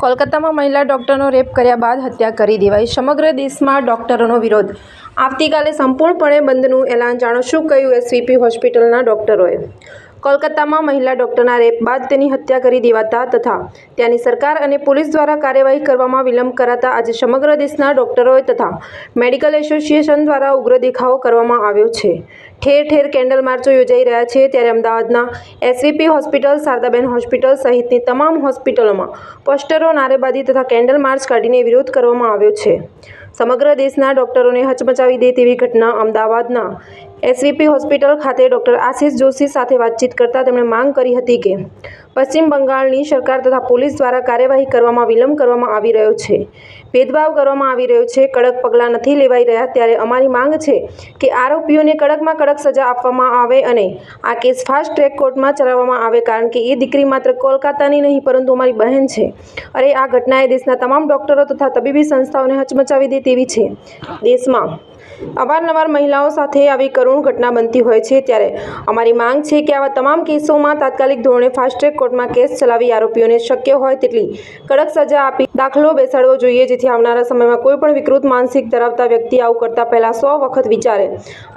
કોલકાતામાં મહિલા ડોક્ટરનો રેપ કર્યા બાદ હત્યા કરી દેવાઈ. સમગ્ર દેશમાં ડોક્ટરોનો વિરોધ. આવતીકાલે સંપૂર્ણપણે બંધનું એલાન જાણો શું કહ્યું એસવીપી હોસ્પિટલના ડોક્ટરોએ? કોલકાતામાં મહિલા ડોક્ટરના રેપ બાદ તેની હત્યા કરી દેવાતા તથા ત્યાંની સરકાર અને પોલીસ દ્વારા કાર્યવાહી કરવામાં વિલંબ કરાતા આજે સમગ્ર દેશના ડોક્ટરોએ તથા મેડિકલ એસોસિએશન દ્વારા ઉગ્ર દેખાવો કરવામાં આવ્યો છે. ઠેર ઠેર કેન્ડલ માર્ચો યોજાઈ રહ્યા છે ત્યારે અમદાવાદના એસવીપી હોસ્પિટલ, શારદાબેન હોસ્પિટલ સહિતની તમામ હોસ્પિટલોમાં પોસ્ટરો, નારેબાજી તથા કેન્ડલ માર્ચ કાઢીને વિરોધ કરવામાં આવ્યો છે. સમગ્ર દેશના ડોક્ટરોને હચમચાવી દે તેવી ઘટના અમદાવાદના એસવીપી હોસ્પિટલ ખાતે ડોક્ટર આશિષ જોશી સાથે વાતચીત કરતાં તેમણે માંગ કરી હતી કે પશ્ચિમ બંગાળની સરકાર તથા પોલીસ દ્વારા કાર્યવાહી કરવામાં વિલંબ કરવામાં આવી રહ્યો છે. ભેદભાવ કરવામાં આવી રહ્યો છે. કડક પગલાં નથી લેવાઈ રહ્યા ત્યારે અમારી માંગ છે કે આરોપીઓને કડકમાં કડક સજા આપવામાં આવે અને આ કેસ ફાસ્ટ ટ્રેક કોર્ટમાં ચલાવવામાં આવે કારણ કે એ દીકરી માત્ર કોલકાતાની નહીં, પરંતુ અમારી બહેન છે. અરે, આ ઘટનાએ દેશના તમામ ડોક્ટરો તથા તબીબી સંસ્થાઓને હચમચાવી દે તેવી છે. દેશમાં અવારનવાર મહિલાઓ સાથે આવી કરુણ ઘટના બનતી હોય છે ત્યારે અમારી માંગ છે કે આવા તમામ કેસોમાં તાત્કાલિક ધોરણે ફાસ્ટ ટ્રેક કોર્ટમાં કેસ ચલાવી આરોપીઓને શક્ય હોય તેટલી કડક સજા આપી દાખલો બેસાડવો જોઈએ, જેથી આવનારા સમયમાં કોઈ પણ વિકૃત માનસિક ધરાવતા વ્યક્તિ આવું કરતા પહેલાં સો વખત વિચારે.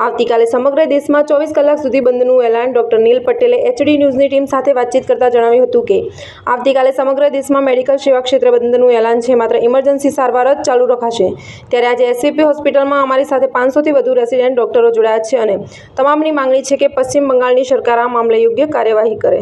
આવતીકાલે સમગ્ર દેશમાં ચોવીસ કલાક સુધી બંધનું એલાન ડોક્ટર નીલ પટેલે એચડી ન્યૂઝની ટીમ સાથે વાતચીત કરતા જણાવ્યું હતું કે, આવતીકાલે સમગ્ર દેશમાં મેડિકલ સેવા ક્ષેત્રે બંધનું એલાન છે, માત્ર ઇમરજન્સી સારવાર જ ચાલુ રખાશે. ત્યારે આજે એસવીપી હોસ્પિટલમાં અમારી સાથે પાંચસોથી વધુ રેસિડેન્ટ ડોક્ટરો જોડાયા છે અને તમામની માંગણી છે કે પશ્ચિમ બંગાળની સરકાર આ મામલે યોગ્ય કાર્યવાહી કરે.